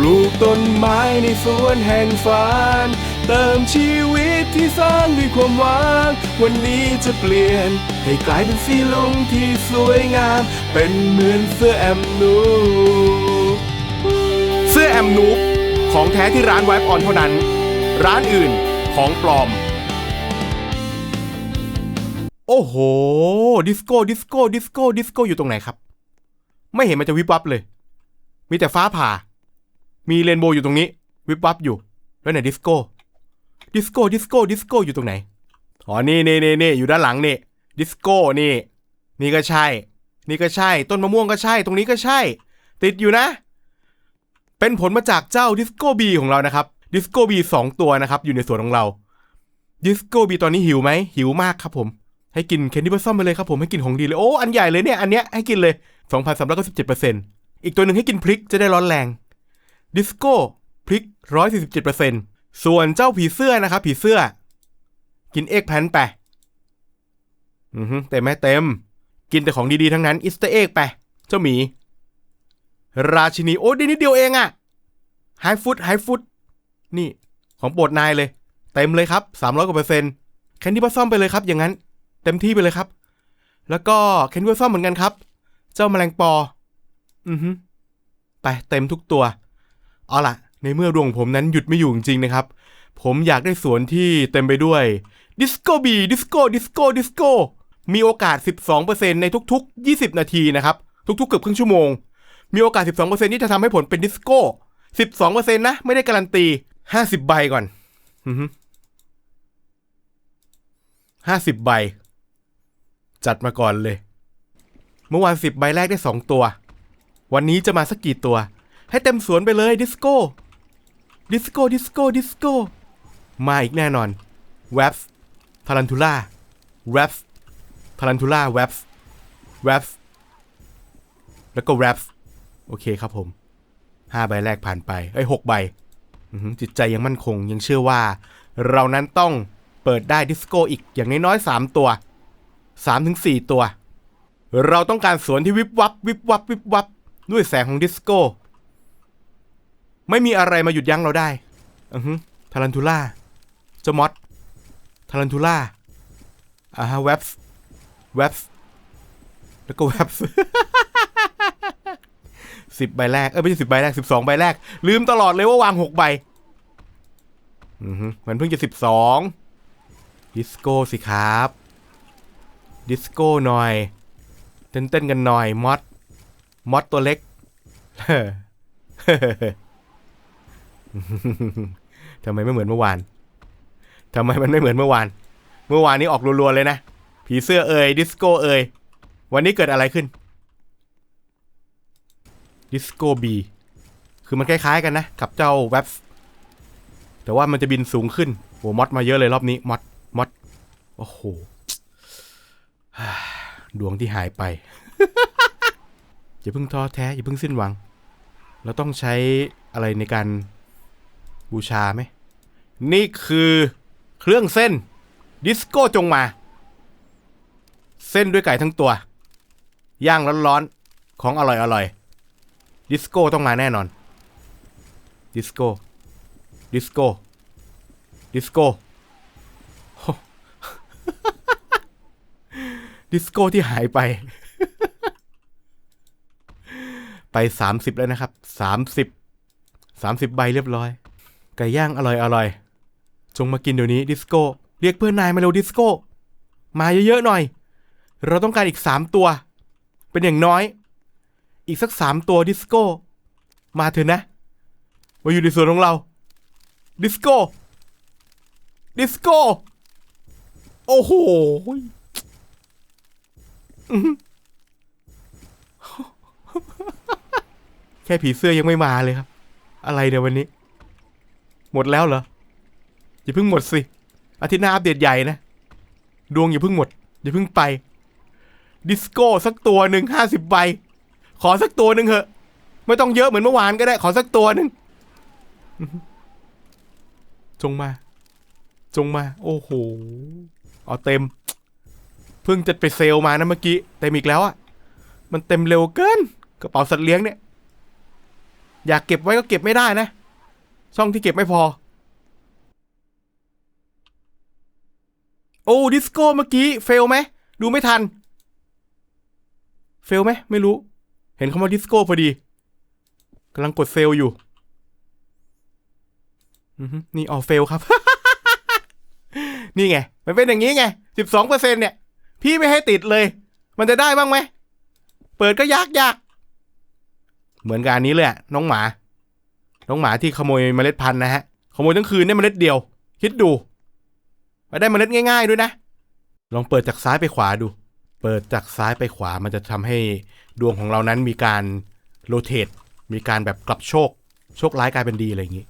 ปลูกต้นไม้ในสวนแห่งฝัน เติมชีวิตที่สร้างด้วยความหวัง วันนี้จะเปลี่ยน ให้กลายเป็นสีลุงที่สวยงาม เป็นเหมือนเสื้อแอมนูเสื้อแอมนูของแท้ที่ร้านไวฟ์ออนเท่านั้น ร้านอื่นของปลอม โอ้โห ดิสโก้ ดิสโก้ ดิสโก้ ดิสโก้ อยู่ตรงไหนครับ ไม่เห็นมันจะวิบวับเลย มีแต่ฟ้าผ่า มีเรนโบว์อยู่ตรงนี้ วิบวับอยู่ แล้วไหนดิสโก้ ดิสโก้ ดิสโก้ ดิสโก้อยู่ตรงไหน อ๋อ นี่นี่นี่นี่อยู่ด้านหลังนี่ ดิสโก้ นี่ นี่ก็ใช่ นี่ก็ใช่ ต้นมะม่วงก็ใช่ ตรงนี้ก็ใช่ ติดอยู่นะ เป็นผลมาจากเจ้าดิสโก้บีของเรานะครับ ดิสโก้บีสองตัวนะครับ อยู่ในสวนของเรา ดิสโก้บีตอนนี้หิวไหม หิวมากครับผม ให้กินแคนดี้บัสซัมไปเลยครับผม ให้กินของดีเลย โอ้ อันใหญ่เลยเนี่ย อันเนี้ย ให้กินเลย2,397%อีกตัวหนึ่งให้กินพริกจะได้ร้อนแรง ดิสโก้พริก 147%ส่วนเจ้าผีเสื้อนะครับ ผีเสื้อ กินเอ็กแพนไปอือฮึเต็มไหมเต็ม กินแต่ของดีๆทั้งนั้นอิสเตอร์เอ็กไป เจ้าหมี ราชินี โอ้ด้นิดเดียวเองอะไฮฟุตไฮฟุตนี่ของโปรดนายเลย เต็มเลยครับ 300กว่าเปอร์เซ็นต์แคนดี้บัสซัมไปเลยครับ อย่างนั้น เต็มที่ไปเลยครับ แล้วก็แคนดี้บัสซัมเหมือนกันครับ เจ้าแมลงปอ อือฮึไปเต็มทุกตัว เอาละในเมื่อดวงผมนั้นหยุดไม่อยู่จริงๆนะครับ ผมอยากได้สวนที่เต็มไปด้วยดิสโก้บีดิสโก้ดิสโก้ดิสโก้มีโอกาส 12%ในทุกๆ 20 นาทีนะครับ ทุกๆ เกือบครึ่งชั่วโมง มีโอกาส 12%ที่จะทำให้ผลเป็นดิสโก้ 12%นะ ไม่ได้การันตี 50 ใบก่อนอือฮึ50ใบ จัดมาก่อนเลย เมื่อวาน10ใบแรกได้2ตัว วันนี้จะมาสักกี่ตัว ให้เต็มสวนไปเลยดิสโก้ ดิสโก้ ดิสโก้ ดิสโก้ มาอีกแน่นอนแวบทารันทูล่าแวบทารันทูล่าแวบแวบแล้วก็แวบโอเคครับผมห้าใบแรกผ่านไปเอ้ยหกใบจิตใจยังมั่นคงยังเชื่อว่า เรานั้นต้องเปิดได้ดิสโก้อีกอย่างน้อยๆสามตัวสามถึงสี่ตัว เราต้องการสวนที่วิบวับวิบวับวิบวับด้วยแสงของดิสโก้ ไม่มีอะไรมาหยุดยั้งเราได้อือฮึทารันทูล่าเจ้ามอสทารันทูล่าอ่าฮะแวบแวบแล้วก็แวบสิบใบแรก เอ้ยไม่ใช่สิบใบแรกสิบสองใบแรก ลืมตลอดเลยว่าวางหกใบ อือฮึมันเพิ่งจะสิบสองดิสโก้สิครับ ดิสโก้หน่อย เต้นเต้นกันหน่อยมอสมอสตัวเล็ก ทำไมไม่เหมือนเมื่อวานทำไมมันไม่เหมือนเมื่อวาน เมื่อวานนี้ออกรัวๆเลยนะ ผีเสื้อเอ่ยดิสโก้เอ่ยวันนี้เกิดอะไรขึ้น ดิสโก้บีคือมันคล้ายๆกันนะ กับเจ้าแว็บแต่ว่ามันจะบินสูงขึ้นโหมอดมาเยอะเลยรอบนี้มอดมอดโอ้โหดวงที่หายไป อย่าเพิ่งท้อแท้ อย่าเพิ่งสิ้นหวัง เราต้องใช้อะไรในการ บูชาไหม นี่คือเครื่องเส้น ดิสโก้จงมา เส้นด้วยไก่ทั้งตัว ย่างร้อนๆ ของอร่อยๆดิสโก้ต้องมาแน่นอน ดิสโก้ ดิสโก้ ดิสโก้ ดิสโก้ที่หายไป ไปสามสิบแล้วนะครับสามสิบสามสิบใบเรียบร้อย ไก่ย่างอร่อยอร่อยจงมากินเดี๋ยวนี้ดิสโก้ เรียกเพื่อนนายมาเร็วดิสโก้ มาเยอะๆหน่อย เราต้องการอีกสามตัว เป็นอย่างน้อย อีกสักสามตัวดิสโก้ มาเถอะนะ มาอยู่ในส่วนของเรา ดิสโก้ ดิสโก้ โอ้โหแค่ผีเสื้อยังไม่มาเลยครับ อะไรเดี๋ยววันนี้ หมดแล้วเหรอ อย่าเพิ่งหมดสิ อาทิตย์หน้าอัปเดตใหญ่นะ ดวงอย่าเพิ่งหมด อย่าเพิ่งไป ดิสโก้สักตัวหนึ่งห้าสิบใบ ขอสักตัวหนึ่งเถอะ ไม่ต้องเยอะเหมือนเมื่อวานก็ได้ ขอสักตัวหนึ่งจงมา จงมา โอ้โห เอาเต็ม เพิ่งจะไปเซลมานะเมื่อกี้ เต็มอีกแล้วอะ มันเต็มเร็วเกิน กระเป๋าสัตว์เลี้ยงเนี่ย อยากเก็บไว้ก็เก็บไม่ได้นะ ช่องที่เก็บไม่พอ โอ้ ดิสโก้เมื่อกี้เฟลไหม ดูไม่ทัน เฟลไหม ไม่รู้ เห็นคำว่าดิสโก้พอดีกำลังกดเฟลอยู่นี่ออเฟลครับ นี่ไง มันเป็นอย่างนี้ไงสิบสองเปอร์เซ็นเนี่ย พี่ไม่ให้ติดเลย มันจะได้บ้างไหม เปิดก็ยากยาก เหมือนกับอันนี้เลยน้องหมา น้องหมาที่ขโมยเมล็ดพันธุ์นะฮะ ขโมยทั้งคืนได้เมล็ดเดียว คิดดูมาได้เมล็ดง่าย ๆ ด้วยนะ ลองเปิดจากซ้ายไปขวาดู เปิดจากซ้ายไปขวา มันจะทำให้ดวงของเรานั้นมีการโรเตทมีการแบบกลับโชค โชคร้ายกลายเป็นดีอะไรอย่างนี้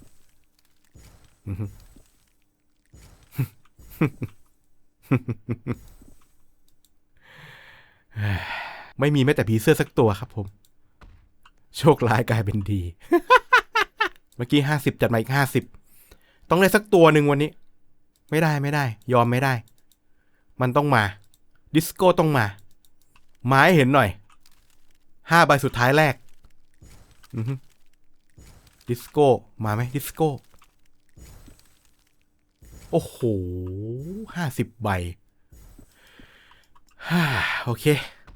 ไม่มีแม้แต่ผีเสื้อสักตัวครับผม โชคร้ายกลายเป็นดี เมื่อกี้ห้าสิบจัดมาอีกห้าสิบต้องได้สักตัวหนึ่งวันนี้ ไม่ได้ไม่ได้ ยอมไม่ได้ มันต้องมา ดิสโก้ต้องมามาให้เห็นหน่อยห้าใบสุดท้ายแรกดิสโก้มาไหมดิสโก้ โอ้โหห้าสิบใบฮ่าโอเค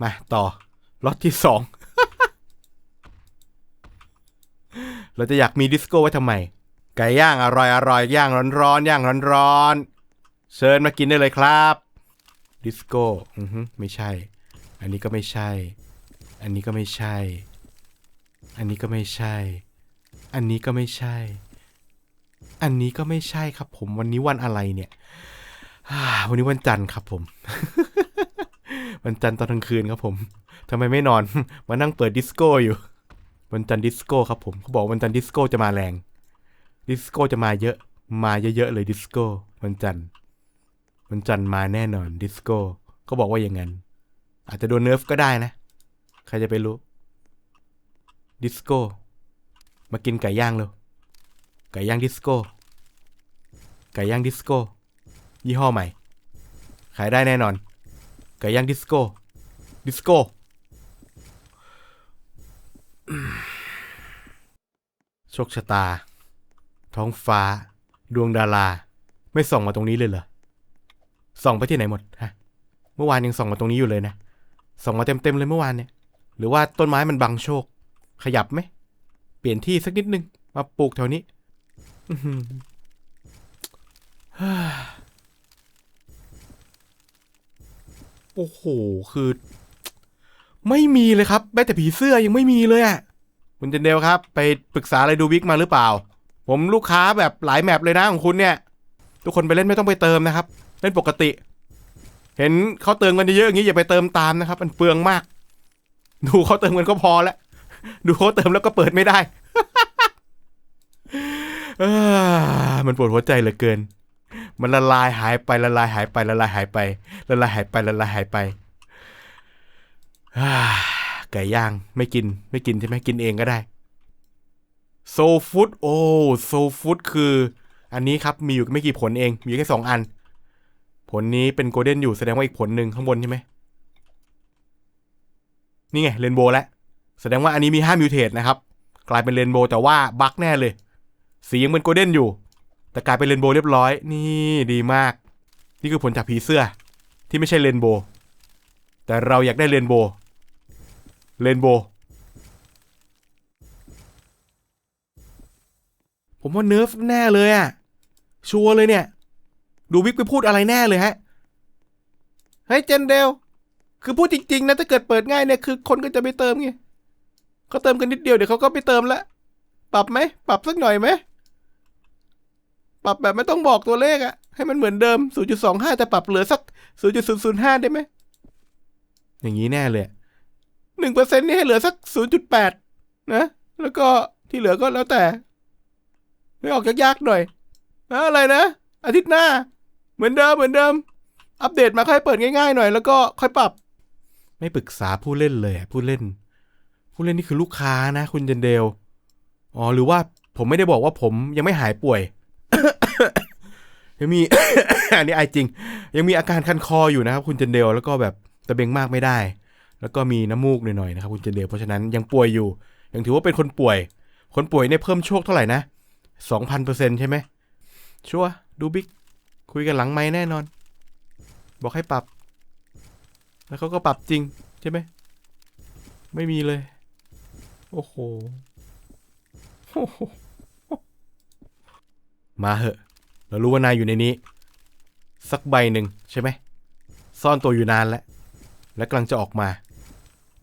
มาต่อล็อตที่สอง เราจะอยากมีดิสโก้ไว้ทำไม ไก่ย่างอร่อยอร่อยย่างร้อนร้อนๆย่างร้อนร้อนๆเชิญมากินได้เลยครับ ดิสโก้อือฮึไม่ใช่ อันนี้ก็ไม่ใช่ อันนี้ก็ไม่ใช่ อันนี้ก็ไม่ใช่ อันนี้ก็ไม่ใช่ อันนี้ก็ไม่ใช่ครับ ผมวันนี้วันอะไรเนี่ยวันนี้วันจันทร์ครับผม วันจันทร์ตอนกลางคืนครับผมทำไมไม่นอน มานั่งเปิดดิสโก้อยู่ วันจันทร์ดิสโก้ครับผมเขาบอกวันจันทร์ดิสโก้จะมาแรง ดิสโก้จะมาเยอะ มาเยอะๆเลยดิสโก้วันจันทร์วันจันทร์มาแน่นอนดิสโก้ก็บอกว่าอย่างนั้น อาจจะโดนเนิร์ฟก็ได้นะ ใครจะไปรู้ ดิสโก้มากินไก่ย่างเร็วไก่ย่างดิสโก้ไก่ย่างดิสโก้ยี่ห้อใหม่ ขายได้แน่นอน ไก่ย่างดิสโก้ดิสโก้ โชคชะตา ท้องฟ้า ดวงดารา ไม่ส่องมาตรงนี้เลยเหรอ ส่องไปที่ไหนหมดฮะ เมื่อวานยังส่องมาตรงนี้อยู่เลยนะ ส่องมาเต็มๆเลยเมื่อวานเนี่ย หรือว่าต้นไม้มันบังโชค ขยับไหม เปลี่ยนที่สักนิดนึง มาปลูกแถวนี้โอ้โห คือ ไม่มีเลยครับ แม้แต่ผีเสื้อยังไม่มีเลยอะ คุณเจนเดลครับ ไปปรึกษาอะไรดูวิกมาหรือเปล่า ผมลูกค้าแบบหลายแมปเลยนะของคุณเนี่ย ทุกคนไปเล่นไม่ต้องไปเติมนะครับ เล่นปกติ เห็นเขาเติมกันเยอะๆอย่างนี้อย่าไปเติมตามนะครับ มันเปลืองมาก ดูเขาเติมกันก็พอแล้วดูเขาเติมแล้วก็เปิดไม่ได้มันปวดหัวใจเหลือเกิน มันละลายหายไปละลายหายไปละลายหายไปละลายหายไปละลายหายไป ไก่ย่างไม่กินไม่กินใช่ไหมกินเองก็ได้โซฟูดโอ้โซฟูดคือ อันนี้ครับมีอยู่ไม่กี่ผลเอง มีแค่สองอัน ผลนี้เป็นโกลเด้นอยู่แสดงว่าอีกผลหนึ่งข้างบนใช่ไหมนี่ไงเรนโบว์แล้วแสดงว่าอันนี้มีห้ามิวเทตนะครับ กลายเป็นเรนโบว์แต่ว่าบั๊กแน่เลย สียังเป็นโกลเด้นอยู่ แต่กลายเป็นเรนโบว์เรียบร้อย นี่ดีมาก นี่คือผลจากผีเสื้อที่ไม่ใช่เรนโบว์แต่เราอยากได้เรนโบว์ เรนโบผมว่าเนิร์ฟแน่เลยอะชัวร์เลยเนี่ย ดูวิกไปพูดอะไรแน่เลยฮะ เฮ้ยเจนเดล คือพูดจริง ๆ นะ ถ้าเกิดเปิดง่ายเนี่ย คือคนก็จะไปเติมไงเขาเติมกันนิดเดียวเดี๋ยวเขาก็ไปเติมละ ปรับไหม ปรับสักหน่อยไหม ปรับแบบไม่ต้องบอกตัวเลขอะให้มันเหมือนเดิม 0.25 แต่ปรับเหลือสัก 0.005 ได้ไหม อย่างนี้แน่เลย หนึ่งเปอร์เซ็นนี่ให้เหลือสัก0.8นย์จุดแปดนะ แล้วก็ที่เหลือก็แล้วแต่ไม่ออกยากๆหน่อยนะอะไรนะ อาทิตย์หน้า เหมือนเดิมเหมือนเดิม อัปเดตมาค่อยเปิดง่ายๆหน่อย แล้วก็ค่อยปรับ ไม่ปรึกษาผู้เล่นเลยผู้เล่น ผู้เล่นนี่คือลูกค้านะ คุณเจนเดลอ๋อหรือว่าผมไม่ได้บอกว่าผมยังไม่หายป่วยยังมีอันนี้ไอจริง ยังมีอาการคันคออยู่นะครับ คุณเจนเดลแล้วก็แบบตะเบงมากไม่ได้ แล้วก็มีน้ำมูกหน่อยๆนะครับคุณเจนเดลเพราะฉะนั้นยังป่วยอยู่ ยังถือว่าเป็นคนป่วย คนป่วยเนี่ยเพิ่มโชคเท่าไหร่นะสองพันเปอร์เซ็นใช่ไหมชัวดูบิ๊กคุยกันหลังไม่แน่นอน บอกให้ปรับ แล้วเขาก็ปรับจริงใช่ไหมไม่มีเลย โอ้โหมาเหอะ เรารู้ว่านายอยู่ในนี้ สักใบหนึ่งใช่ไหม ซ่อนตัวอยู่นานแล้ว และกำลังจะออกมา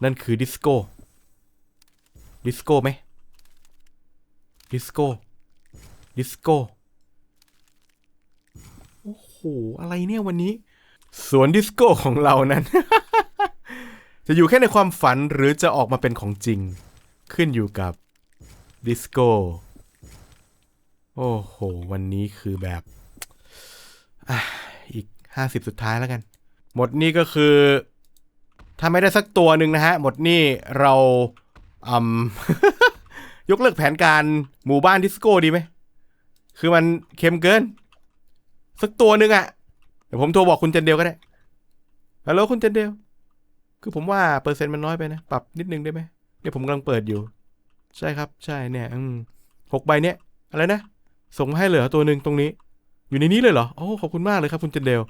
นั่นคือดิสโก้ ดิสโก้ไหม ดิสโก้ ดิสโก้ โอ้โห อะไรเนี่ยวันนี้ สวนดิสโก้ของเรานั้น จะอยู่แค่ในความฝันหรือจะออกมาเป็นของจริง ขึ้นอยู่กับดิสโก้ โอ้โห วันนี้คือแบบอีกห้าสิบสุดท้ายแล้วกัน หมดนี่ก็คือ ถ้าไม่ได้สักตัวหนึ่งนะฮะ หมดนี่เราอืม ยกเลิกแผนการหมู่บ้านดิสโก้ดีไหม คือมันเค็มเกิน สักตัวหนึ่งอะเดี๋ยวผมโทรบอกคุณเจนเดลก็ได้ ฮัลโหลคุณเจนเดล คือผมว่าเปอร์เซ็นต์มันน้อยไปนะ ปรับนิดนึงได้ไหมเนี่ยผมกำลังเปิดอยู่ ใช่ครับ ใช่เนี่ยหกใบเนี่ย อะไรนะ ส่งมาให้เหลือตัวหนึ่งตรงนี้ อยู่ในนี้เลยเหรอ โอ้ขอบคุณมากเลยครับ คุณเจนเดล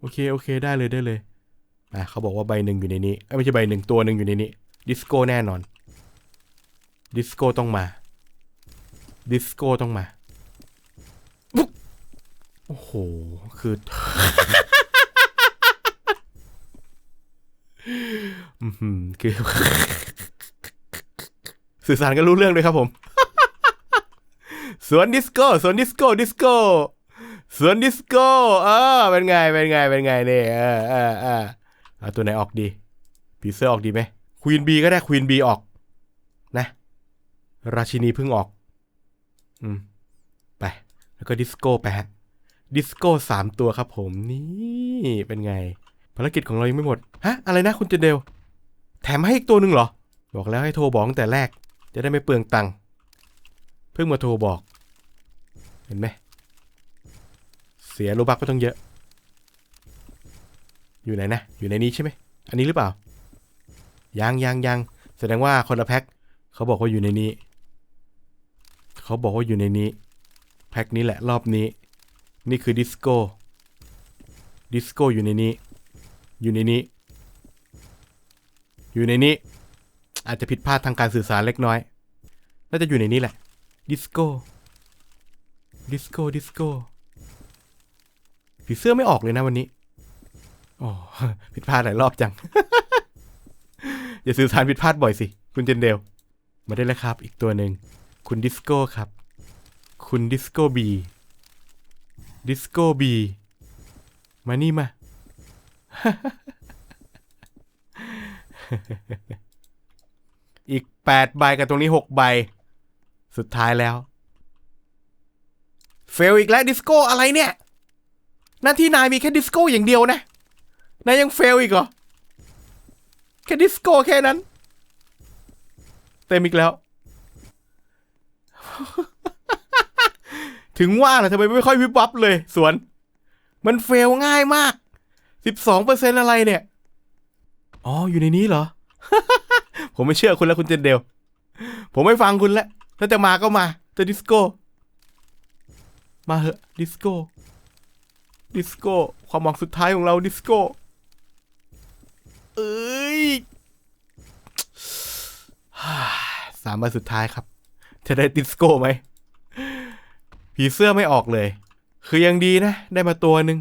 โอเค โอเค ได้เลยได้เลย อะเขาบอกว่าใบหนึ่งอยู่ในนี้ไม่ใช่ใบหนึ่งตัวหนึ่งอยู่ในนี้ ดิสโก้แน่นอน ดิสโก้ต้องมา ดิสโก้ต้องมาโอ้โห คือ คือ สื่อสารกันรู้เรื่องเลยครับผม สวนดิสโก้ สวนดิสโก้ ดิสโก้สวนดิสโก้ เออ เป็นไง เป็นไง เป็นไงเนี่ยเออเออ เอาตัวไหนออกดีผีเสื้อออกดีไหมควีนบีก็ได้ควีนบีออก นะ ราชินีเพิ่งออก อืม ไป แล้วก็ดิสโก้ไปฮะ ดิสโก้สามตัวครับผมนี่เป็นไง ภารกิจของเรายังไม่หมด ฮะ อะไรนะคุณเจเดล แถมให้อีกตัวหนึ่งเหรอ บอกแล้วให้โทรบอกตั้งแต่แรก จะได้ไม่เปลืองตังค์เพิ่งมาโทรบอก เห็นไหมเสียโลบักก็ต้องเยอะ อยู่ไหนนะ อยู่ในนี้ใช่ไหม อันนี้หรือเปล่า ยังยังยังแสดงว่าคนละแพ็คเขาบอกว่าอยู่ในนี้ เขาบอกว่าอยู่ในนี้ แพ็คนี้แหละรอบนี้ นี่คือดิสโก้ ดิสโก้อยู่ในนี้ อยู่ในนี้ อยู่ในนี้ อาจจะผิดพลาดทางการสื่อสารเล็กน้อย น่าจะอยู่ในนี้แหละ ดิสโก้ ดิสโก้ ดิสโก้ผีเสื้อไม่ออกเลยนะวันนี้ โอ้ผิดพลาดหลายรอบจัง อย่าสื่อสารผิดพลาดบ่อยสิ คุณเจนเดล มาได้แล้วครับ อีกตัวหนึ่ง คุณดิสโก้ครับ คุณดิสโก้บีดิสโก้บีมานี่มา อีกแปดใบกับตรงนี้หกใบ สุดท้ายแล้ว เฟลอีกแล้วดิสโก้อะไรเนี่ย หน้าที่นายมีแค่ดิสโก้อย่างเดียวนะ นายยังเฟลอีกเหรอ แค่ดิสโก้แค่นั้น เต็มอีกแล้ว ถึงว่าแหละทำไมไม่ค่อยวิบวับเลย สวน มันเฟลง่ายมากสิบสองเปอร์เซ็นอะไรเนี่ย อ๋อ อยู่ในนี้เหรอ ผมไม่เชื่อคุณแล้วคุณเจนเดล ผมไม่ฟังคุณแล้ว ถ้าจะมาก็มาแต่ดิสโก้ มาเหอะ ดิสโก้ ดิสโก้ ความหวังสุดท้ายของเราดิสโก้ เอ้ยสามใบสุดท้ายครับ จะได้ดิสโก้ไหมผีเสื้อไม่ออกเลย คือยังดีนะ ได้มาตัวหนึ่ง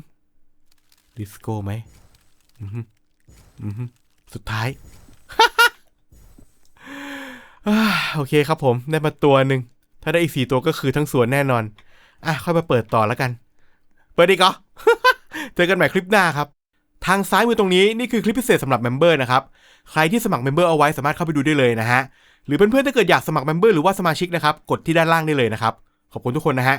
ดิสโก้ไหมสุดท้ายโอเคครับผม ได้มาตัวหนึ่ง ถ้าได้อีกสี่ตัวก็คือทั้งสวนแน่นอน อะ ค่อยมาเปิดต่อแล้วกัน เปิดอีกเหรอเจอกันใหม่คลิปหน้าครับ ทางซ้ายมือตรงนี้นี่คือคลิปพิเศษสำหรับเมมเบอร์นะครับ ใครที่สมัครเมมเบอร์เอาไว้สามารถเข้าไปดูได้เลยนะฮะ หรือเพื่อนๆถ้าเกิดอยากสมัครเมมเบอร์หรือว่าสมาชิกนะครับ กดที่ด้านล่างได้เลยนะครับ ขอบคุณทุกคนนะฮะ